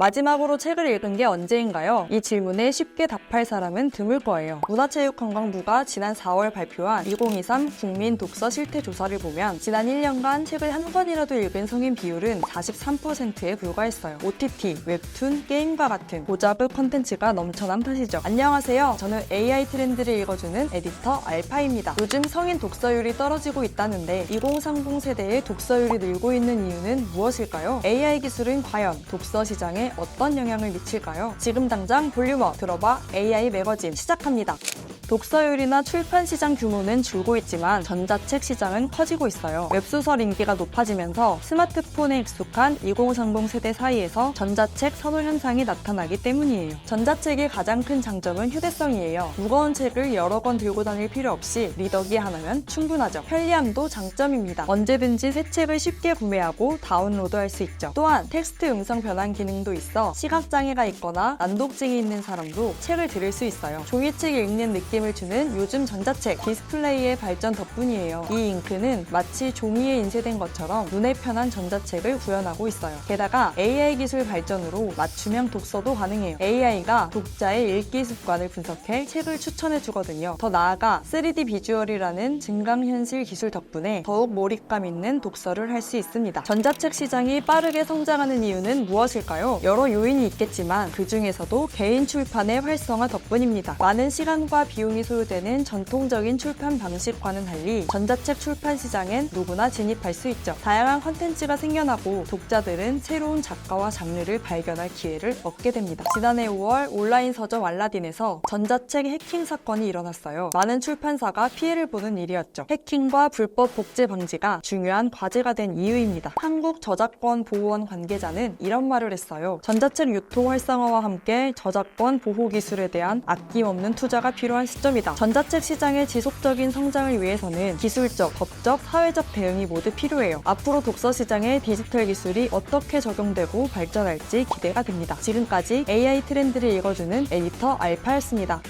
마지막으로 책을 읽은 게 언제인가요? 이 질문에 쉽게 답할 사람은 드물 거예요. 문화체육관광부가 지난 4월 발표한 2023 국민 독서 실태 조사를 보면 지난 1년간 책을 한 권이라도 읽은 성인 비율은 43%에 불과했어요. OTT, 웹툰, 게임과 같은 고자극 컨텐츠가 넘쳐난 탓이죠. 안녕하세요. 저는 AI 트렌드를 읽어주는 에디터 알파입니다. 요즘 성인 독서율이 떨어지고 있다는데 2030 세대의 독서율이 늘고 있는 이유는 무엇일까요? AI 기술은 과연 독서 시장에 어떤 영향을 미칠까요? 지금 당장 볼륨업 들어봐 AI 매거진 시작합니다. 독서율이나 출판 시장 규모는 줄고 있지만 전자책 시장은 커지고 있어요. 웹소설 인기가 높아지면서 스마트폰에 익숙한 2030 세대 사이에서 전자책 선호 현상이 나타나기 때문이에요. 전자책의 가장 큰 장점은 휴대성이에요. 무거운 책을 여러 권 들고 다닐 필요 없이 리더기 하나면 충분하죠. 편리함도 장점입니다. 언제든지 새 책을 쉽게 구매하고 다운로드할 수 있죠. 또한 텍스트 음성 변환 기능도 있어 시각장애가 있거나 난독증이 있는 사람도 책을 들을 수 있어요. 종이책 읽는 느낌 을 주는 요즘 전자책 디스플레이의 발전 덕분이에요. 이 잉크는 마치 종이에 인쇄된 것처럼 눈에 편한 전자책을 구현하고 있어요. 게다가 AI 기술 발전으로 맞춤형 독서도 가능해요. AI가 독자의 읽기 습관을 분석해 책을 추천해 주거든요. 더 나아가 3D 비주얼이라는 증강현실 기술 덕분에 더욱 몰입감 있는 독서를 할 수 있습니다. 전자책 시장이 빠르게 성장하는 이유는 무엇일까요? 여러 요인이 있겠지만 그 중에서도 개인 출판의 활성화 덕분입니다. 많은 시간과 비용 이 소요되는 전통적인 출판 방식과는 달리 전자책 출판 시장엔 누구나 진입할 수 있죠. 다양한 컨텐츠가 생겨나고 독자들은 새로운 작가와 장르를 발견할 기회를 얻게 됩니다. 지난해 5월 온라인 서점 알라딘에서 전자책 해킹 사건이 일어났어요. 많은 출판사가 피해를 보는 일이었죠. 해킹과 불법 복제 방지가 중요한 과제가 된 이유입니다. 한국 저작권 보호원 관계자는 이런 말을 했어요. 전자책 유통 활성화와 함께 저작권 보호 기술에 대한 아낌없는 투자가 필요한 시점이다. 전자책 시장의 지속적인 성장을 위해서는 기술적, 법적, 사회적 대응이 모두 필요해요. 앞으로 독서 시장에 디지털 기술이 어떻게 적용되고 발전할지 기대가 됩니다. 지금까지 AI 트렌드를 읽어주는 에디터 알파였습니다.